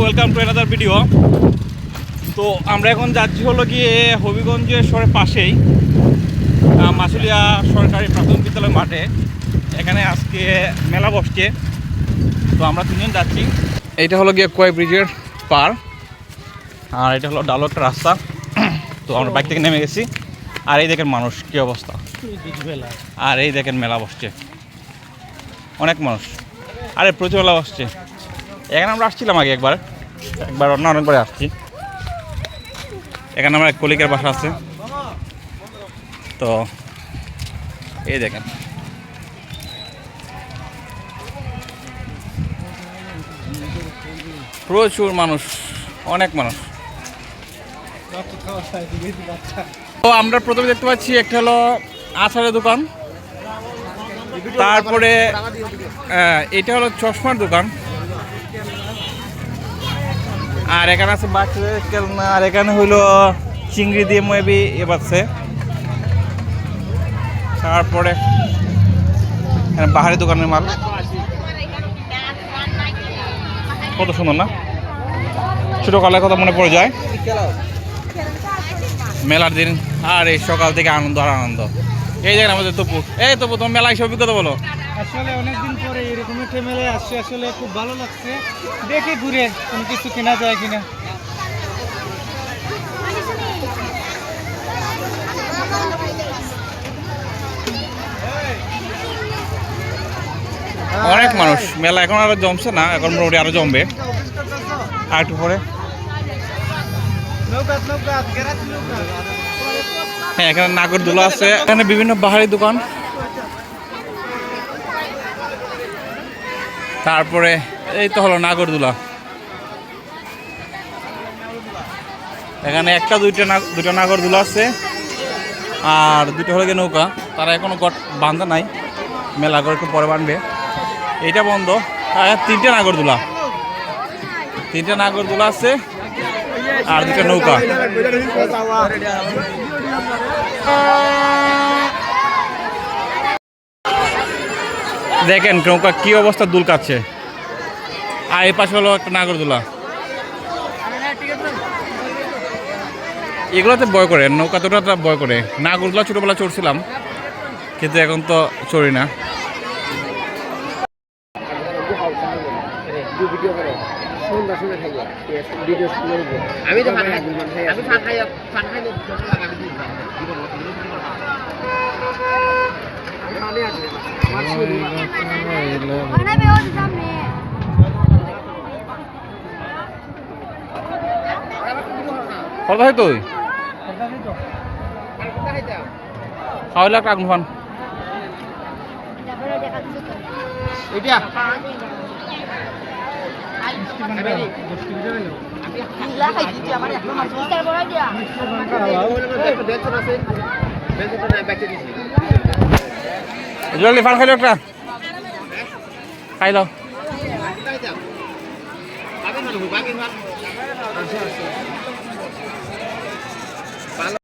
Welcome to another video তো আমরা এখন যাচ্ছি হলো গিয়ে হবিগঞ্জের শহরের পাশেই মাসুলিয়া সরকারি প্রাথমিক বিদ্যালয় মাঠে। এখানে আজকে মেলা বসছে। তো আমরা তিনজন যাচ্ছি। এইটা হলো গিয়ে কয় ব্রিজের পার, আর এটা হলো ডালো একটা রাস্তা। তো আমরা বাইক থেকে নেমে গেছি। আর এই দেখেন মানুষ, কী অবস্থা। আর এই দেখেন মেলা বসছে। অনেক মানুষ। আরে, প্রচুর মেলা বসছে। এখানে আমরা আসছিলাম আগে একবার। একবার অন্য অনেকবার আসছি। এখানে আমার এক কলিকের বাসা আছে। তো, এই দেখেন। প্রচুর মানুষ, অনেক মানুষ। তো আমরা প্রথমে দেখতে পাচ্ছি একটা হলো আচারের দোকান। তারপরে এটা হলো চশমার দোকান। আর এখানে আছে বাচ্চাদের আর এখানে হইল চিংড়ি দিয়ে মেবি এ পাচ্ছে তারপরে এখানে বাহারি দোকানের মাল। কত সুন্দর না? ছোটো কালের কথা মনে পড়ে যায়। মেলার দিন আর এই সকাল থেকে আনন্দ আর আনন্দ। এই দেখেন আমাদের তপু। এই তপু, তোমার মেলায় এসে অভিজ্ঞতা বলো। আসলে অনেকদিন পরে এরকম একটা মেলায় আসছে আসলে খুব ভালো লাগছে। দেখে ঘুরে কোনো কিছু কেনা যায় কিনা। অনেক মানুষ মেলা এখন আরও জমছে না এখন মোটামুটি আরও জমবে। আর একটু পরে। হ্যাঁ এখানে নাগরদোলা আছে এখানে বিভিন্ন বাহারি দোকান। তারপরে এই তো হলো নাগরদোলা। এখানে একটা, দুইটা দুটা নাগরদোলা আছে, আর দুটো হলো নৌকা। তারা এখনও গট বান্ধা নাই, মেলা করে একটু পরে বানবে এইটা বন্ধ। আর তিনটে নাগরদোলা। তিনটে নাগরদোলা আছে, আর দুটো নৌকা। দেখেন নৌকা কি অবস্থা দুলকাচ্ছে আর এই পাশে হলো একটা নাগরদোলা। এগুলোতে বয় করে, নৌকা তো বয় করে। নাগরদোলা ছোটোবেলা চড়ছিলাম, কিন্তু এখন তো চড়ি না। আমি তো আমি খাই খাই। কত হয় তুই খাওয়ালে একটা আগুন ফান এটা Gila kayak জলদি ফান খাইলো একটা। খাই দাও। বাকি